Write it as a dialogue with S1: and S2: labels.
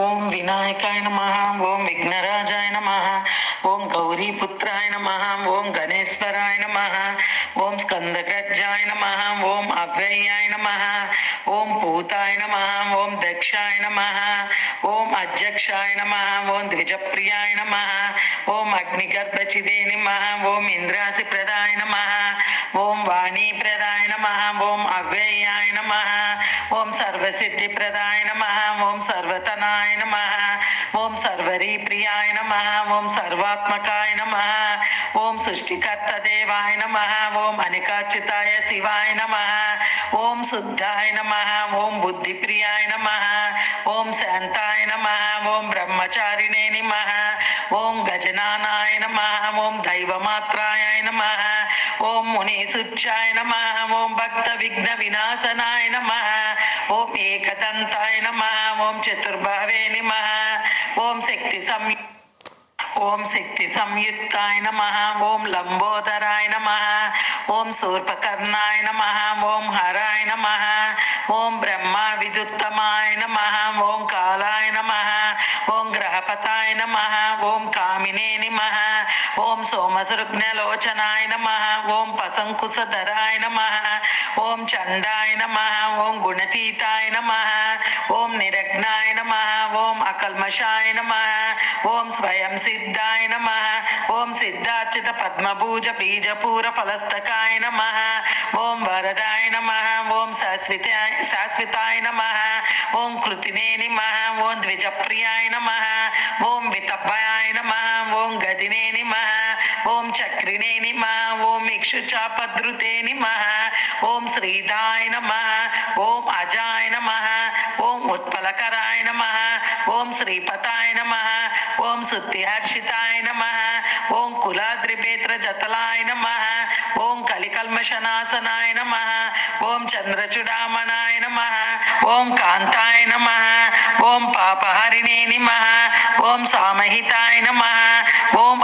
S1: ఓం వినాయకాయ నమ ఓం విఘ్నరాజాయ నమ ఓం గౌరీపుత్రాయ నమ ఓం గణేశ్వరాయ నమ ఓం స్కందగ్రజాయ నమ ఓం అవ్యయాయ నమ ఓం పూతాయ నమ ఓం దక్షాయ నమ ఓం అధ్యక్షాయ నమ ఓం ద్విజప్రియాయ నమ ఓం అగ్నిగర్భచిదే నమ ఓం ఇంద్రాసి ప్రదాయ నమ ఓం వాణీ ఓం అవ్యయాయ నమ ఓం సర్వసిద్ధి ప్రదాయ నమ ఓం సర్వతనాయ నమ ఓం సర్వరీ ప్రియాయ నమ ఓం సర్వాత్మకాయ నమ ఓం సృష్టికర్త దేవాయ నమ ఓం అనికాచితాయ శివాయ నమ ఓం శుద్ధాయ నమ ఓం బుద్ధి ప్రియాయ నమ ఓం శాంతాయ నమ ఓం బ్రహ్మచారిణే నమ ఓం గజనానాయ నమ ఓం దైవమాత్రాయ నమ ఓం మునీసుచ్చాయ నమ ఓం భక్త విఘ్న వినాశనాయ నమ ఓం ఏకదంతాయ నమ ఓం చతుర్భావే నమ ఓం శక్తి సంయు ఓం శక్తి సంయుక్తాయ నమ ఓం లంబోదరాయ నమ ఓం శూర్పకర్ణాయ నమ ఓం హరాయ నమ ఓం బ్రహ్మ విదుత్తమాయ నమ ఓం కాలాయ నమ ఓం గ్రహపతాయ నమ ఓం కామినే నిమ ఓం సోమసృగ్నలోచనాయ నమ ఓం పసంకుశధరాయ నమ ఓం చండాయ నమ ఓం గుణతీతాయ నమ ఓం నిరగ్నాయ నమ ఓం అకల్మషాయ నమ ఓం స్వయం సిద్ధాయ నమ ఓం సిద్ధార్చిత పద్మభూజ బీజపూర ఫలస్తకాయ నమ ఓం వరదాయ నమ ఓం శాశ్వతాయ శాశ్వతాయ నమ ఓం కృతినే నిమ ఓం ద్విజప్రియాయ నమ ఓం వితభయాయ నమ ఓం గదినే నిమ ఓం చక్రినే నిమ ఓం ఇక్షుచాపద్రుతే నిమ ఓం శ్రీదాయ నమ ఓం అజాయ నమ ఓం ఉత్పలకరాయ నమ ఓం శ్రీపతాయ నమ ఓం శుద్ధిహర్షితాయ నమ ఓం కులాద్రిపేత్ర జతలాయ నమ ఓం కలికల్మషనాశనాయ నమ ఓం చంద్రచుడామనాయ నమ ఓం కాంతాయ నమ ఓం పాపహరిణే నమ ఓం సామహితాయ నమ ఓం